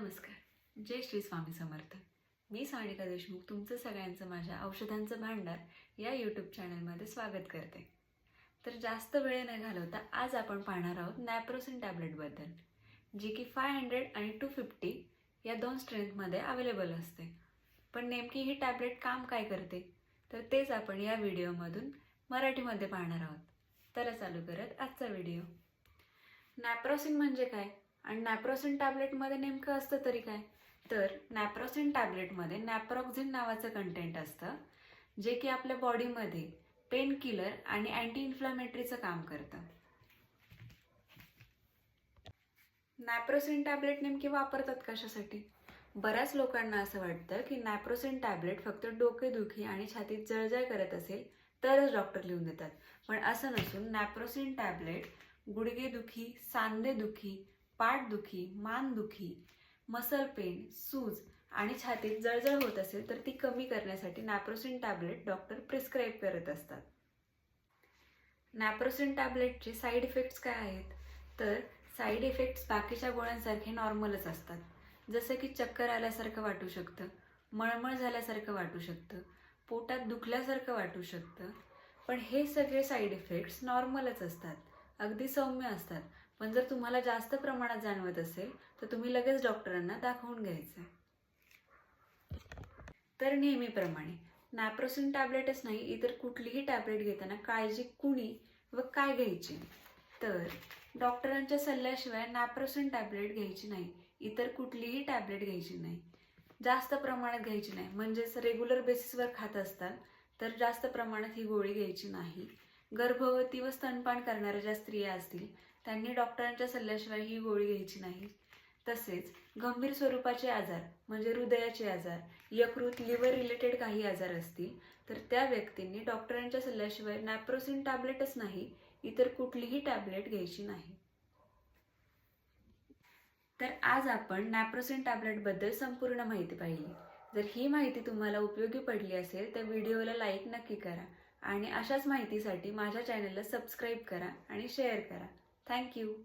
नमस्कार. जय श्री स्वामी समर्थ. मी सानिका देशमुख तुमचं सगळ्यांचं माझ्या औषधांचं भांडार या यूट्यूब चॅनलमध्ये स्वागत करते. तर जास्त वेळ न घालवता आज आपण पाहणार आहोत नॅप्रोसिन टॅबलेटबद्दल जी की फाय हंड्रेड आणि टू फिफ्टी या दोन स्ट्रेंथमध्ये अवेलेबल असते. पण नेमकी ही टॅबलेट काम काय करते? तर तेच आपण या व्हिडिओमधून मराठीमध्ये पाहणार आहोत. तर चालू करत आजचा व्हिडिओ नॅप्रोसिन म्हणजे काय? आणि नॅप्रोसिन टॅबलेटमध्ये नेमकं असतं तरी काय? तर नॅप्रोसिन टॅबलेटमध्ये नॅप्रॉक्झिन नावाचं कंटेंट असतं जे की आपल्या बॉडीमध्ये पेन किलर आणि अँटी इन्फ्लामेटरीचं काम करतं. नॅप्रोसिन टॅबलेट नेमके वापरतात कशासाठी? बऱ्याच लोकांना असं वाटतं की नॅप्रोसिन टॅबलेट फक्त डोकेदुखी आणि छातीत जळजळ करत असेल तरच डॉक्टर लिहून देतात. पण असं नसून नॅप्रोसिन टॅबलेट गुडघेदुखी सांधेदुखी पाठदुखी मानदुखी मसल पेन सूज आणि छातीत जळजळ होत असेल तर ती कमी करण्यासाठी नॅप्रोसिन टॅबलेट डॉक्टर प्रिस्क्राईब करत असतात. नॅप्रोसिन टॅबलेटचे साईड इफेक्ट्स काय आहेत? तर साईड इफेक्ट्स बाकीच्या गोळ्यांसारखे नॉर्मलच असतात. जसं की चक्कर आल्यासारखं वाटू शकतं मळमळ झाल्यासारखं वाटू शकतं पोटात दुखल्यासारखं वाटू शकतं. पण हे सगळे साईड इफेक्ट्स नॉर्मलच असतात. अगदी सौम्य असतात. पण जर तुम्हाला जास्त प्रमाणात जाणवत असेल तर तुम्ही लगेच डॉक्टरांना दाखवून घ्यायचं. तर नेहमीप्रमाणे नॅप्रोसिन टॅबलेटच नाही इतर कुठलीही टॅबलेट घेताना काळजी कुणी व काय घ्यायची तर डॉक्टरांच्या सल्ल्याशिवाय नॅप्रोसिन टॅबलेट घ्यायची नाही इतर कुठलीही टॅबलेट घ्यायची नाही. जास्त प्रमाणात घ्यायची नाही म्हणजेच रेग्युलर बेसिसवर खात असताल तर जास्त प्रमाणात ही गोळी घ्यायची नाही. गर्भवती व स्तनपान करणाऱ्या ज्या स्त्रिया असतील त्यांनी डॉक्टरांच्या सल्ल्याशिवाय ही गोळी घ्यायची नाही. तसेच गंभीर स्वरूपाचे आजार म्हणजे हृदयाचे आजार यकृत लिव्हर रिलेटेड काही आजार असतील तर त्या व्यक्तींनी डॉक्टरांच्या सल्ल्याशिवाय नॅप्रोसिन टॅबलेटच नाही इतर कुठलीही टॅबलेट घ्यायची नाही. तर आज आपण नॅप्रोसिन टॅबलेटबद्दल संपूर्ण माहिती पाहिली. जर ही माहिती तुम्हाला उपयोगी पडली असेल तर व्हिडिओला लाईक नक्की करा आणि अशाच माहितीसाठी माझ्या चॅनलला सबस्क्राईब करा आणि शेअर करा. Thank you.